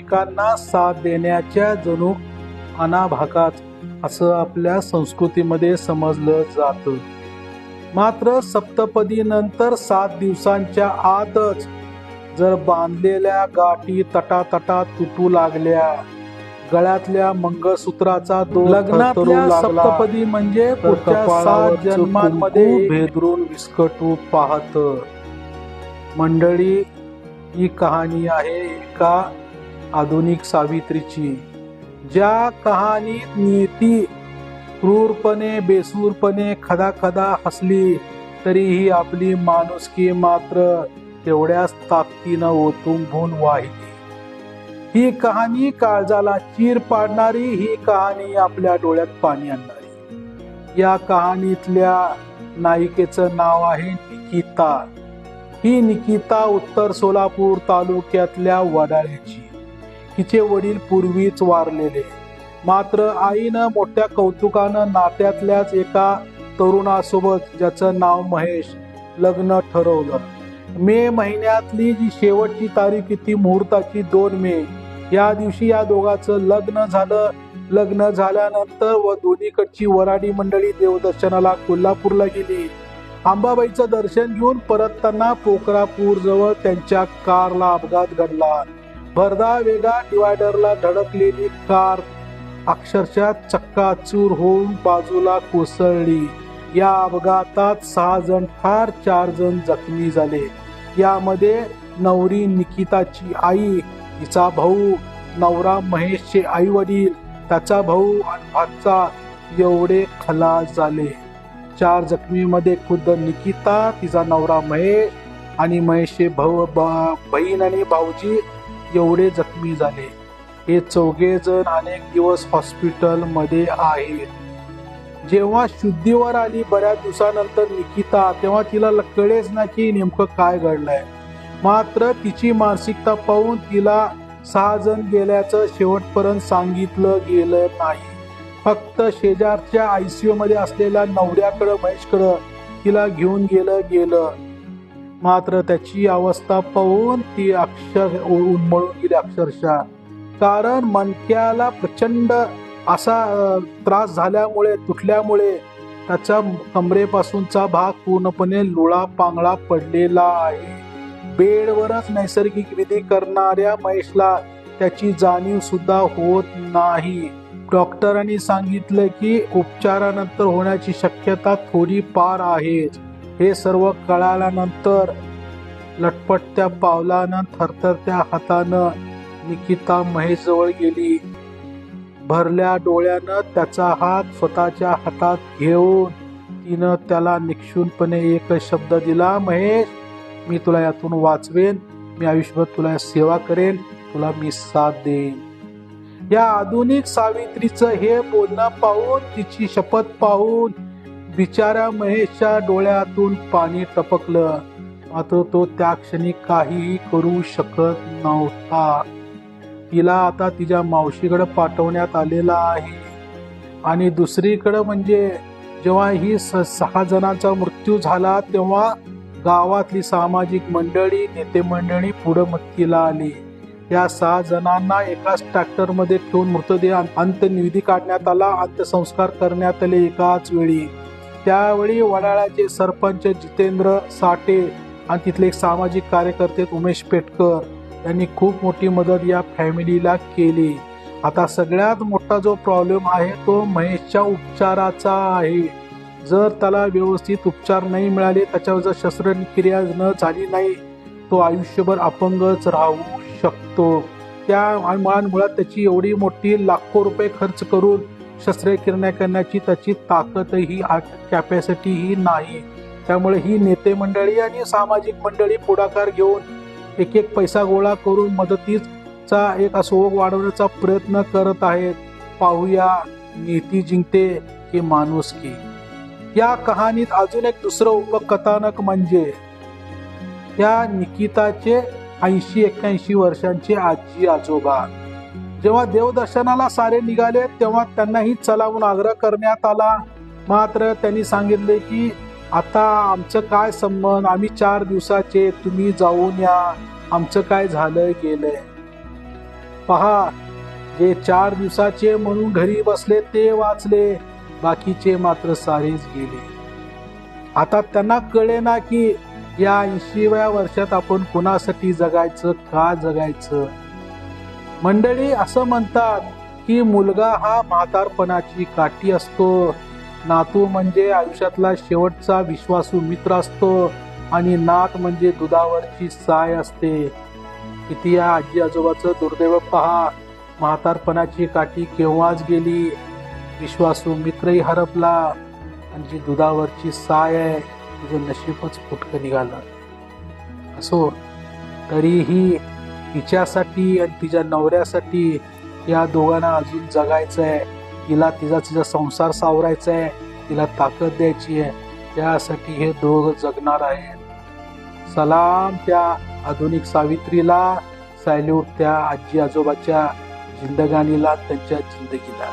एकमेकांना साथ देण्याच्या जणू अनाभाकात असं आपल्या संस्कृतीमध्ये समजलं जातं. मात्र सप्तपदी नंतर सात दिवसांच्या आतच जर बांधलेल्या गाठी तटातटा तुटू लागल्या गळ्यातल्या मंगळसूत्राचा सप्तपदी म्हणजे सात जन्मांमध्ये भेदरून विस्कटू पाहत. मंडळी ही कहाणी आहे एका आधुनिक सावित्रीची. ज्या कहाणीत नीती क्रूरपणे बेसूरपणे खदा खदा हसली तरीही आपली माणुसकी मात्र तेवढ्याच ताकदीनं ओतुंबून वाहिली. ही कहाणी काळजाला चीर पाडणारी ही कहाणी आपल्या डोळ्यात पाणी आणणारी. या कहाणीतल्या नायिकेचं नाव आहे निकिता. ही निकिता उत्तर सोलापूर तालुक्यातल्या वडाळ्याची. तिचे वडील पूर्वीच वारलेले. मात्र आईनं मोठ्या कौतुकानं नात्यातल्याच एका तरुणासोबत ज्याचं नाव महेश लग्न ठरवलं. मे महिन्यातली जी शेवटची तारीख ती मुहूर्ताची दोन मे. या दिवशी या दोघांचं लग्न झालं. लग्न झाल्यानंतर व दोन्हीकडची वराडी मंडळी देवदर्शनाला कोल्हापूरला गेली. अंबाबाईचं दर्शन घेऊन परतताना पोखरापूर जवळ त्यांच्या कारला अपघात घडला. भरदा वेगा डिवायडरला धडकलेली कार अक्षरशः चक्काचूर होऊन बाजूला कोसळली. या अपघातात सहा जण ठार चार जण जखमी झाले. यामध्ये नवरी निकिताची आई तिचा भाऊ नवरा महेशचे आई वडील त्याचा भाऊ आणि भाचा एवढे खलास झाले. चार जखमीमध्ये खुद्द निकिता तिचा नवरा महेश आणि महेशचे भाऊ बहीण आणि भाऊजी एवढे जखमी झाले. हे चौघे जण अनेक दिवस हॉस्पिटलमध्ये आहेत. जेव्हा शुद्धीवर आली बऱ्याच दिवसानंतर निकिता तेव्हा तिला कळेच ना की नेमकं काय घडलंय. मात्र तिची मानसिकता पाहून तिला सहा जण गेल्याचं शेवटपर्यंत सांगितलं गेलं नाही. फक्त शेजारच्या आयसीयू मध्ये असलेल्या नवऱ्याकडं महेशकडं तिला घेऊन गेलं गेलं. मात्र त्याची अवस्था पाहून ती अक्षर उन्मळून गेली अक्षरशः. कारण मणक्याला प्रचंड असा त्रास झाल्यामुळे तुटल्यामुळे त्याचा कमरेपासूनचा भाग पूर्णपणे लुळा पांगळा पडलेला आहे. बेडवरच नैसर्गिक विधी करणाऱ्या महेशला त्याची जाणीव सुद्धा होत नाही. डॉक्टरांनी सांगितलं की उपचारानंतर होण्याची शक्यता थोडी पार आहे. हे सर्व कळाल्यानंतर लटपटत्या पावलानं थरथरत्या हातानं निकिता महेश जवळ गेली. भरल्या डोळ्यानं त्याचा हात स्वतःच्या हातात घेऊन तिनं त्याला निक्षूनपणे एक शब्द दिला महेश मी तुला यातून वाचवेन मी आयुष्यभर तुला सेवा करेन तुला मी साथ देईन. या आधुनिक सावित्रीचं हे बोलणं पाहून तिची शपथ पाहून बिचाऱ्या महेशच्या डोळ्यातून पाणी टपकलं. मात्र तो त्या क्षणी काहीही करू शकत नव्हता. तिला आता तिच्या मावशीकडे पाठवण्यात आलेला आहे. आणि दुसरीकडं म्हणजे जेव्हा ही स सहा जणांचा मृत्यू झाला तेव्हा गावातली सामाजिक मंडळी नेते मंडळी पुढं मदतीला आली. या सहा जणांना एकाच ट्रॅक्टरमध्ये ठेवून मृतदेह अंत्यनिधी काढण्यात आला. अंत्यसंस्कार करण्यात आले एकाच वेळी. त्यावेळी वडाळ्याचे सरपंच जितेंद्र साठे आणि तिथले एक सामाजिक कार्यकर्ते उमेश पेटकर यांनी खूप मोठी मदत या फॅमिलीला केली. आता सगळ्यात मोठा जो प्रॉब्लेम आहे तो महेशच्या उपचाराचा आहे. जर त्याला व्यवस्थित उपचार नाही मिळाले त्याच्यावर जर शस्त्रक्रिया न झाली नाही तो आयुष्यभर अपंगच राहू शकतो. त्या मुळात त्याची एवढी मोठी लाखो रुपये खर्च करून शस्त्रक्रिया करण्याची त्याची ताकदही कॅपॅसिटीही नाही. त्यामुळे ही नेते मंडळी आणि सामाजिक मंडळी पुढाकार घेऊन एक एक पैसा गोळा करून मदतीचा एक असोग वाढवण्याचा प्रयत्न करत आहेत. पाहूया नीती जिंकते की माणुसकी या कहाणीत अजून एक दुसरं उपकथानक म्हणजे या निकिताचे ऐंशी एक्क्याऐंशी वर्षांचे आजी आजोबा जेव्हा देवदर्शनाला सारे निघाले तेव्हा त्यांनाही चलावून आग्रह करण्यात आला. मात्र त्यांनी सांगितले की आता आमचं काय संबंध? आम्ही चार दिवसाचे तुम्ही जाऊन या. आमचं काय झालं गेलंय. पहा जे चार दिवसाचे म्हणून घरी बसले ते वाचले. बाकीचे मात्र सारेच गेले. आता त्यांना कळे ना की या ऐंशीव्या वर्षात आपण कुणासाठी जगायचं का जगायचं? मंडळी असं म्हणतात की मुलगा हा म्हातारपणाची काठी असतो. नातू म्हणजे आयुष्यातला शेवटचा विश्वासू मित्र असतो आणि नात म्हणजे दुधावरची साय असते. किती या आजी आजोबाचं दुर्दैव पहा. म्हातारपणाची काठी केव्हाच गेली? विश्वासू मित्रही हरपला आणि जी दुधावरची साय आहे तिचं नशीबच फुटकं निघालं. असो तरीही तिच्यासाठी आणि तिच्या नवऱ्यासाठी या दोघांना अजून जगायचं आहे. तिला तिचा तिचा संसार सावरायचा आहे. तिला ताकद द्यायची आहे. त्यासाठी हे दोघं जगणार आहेत. सलाम त्या आधुनिक सावित्रीला सॅल्यूट त्या आजी आजोबाच्या जिंदगानीला त्यांच्या जिंदगीला.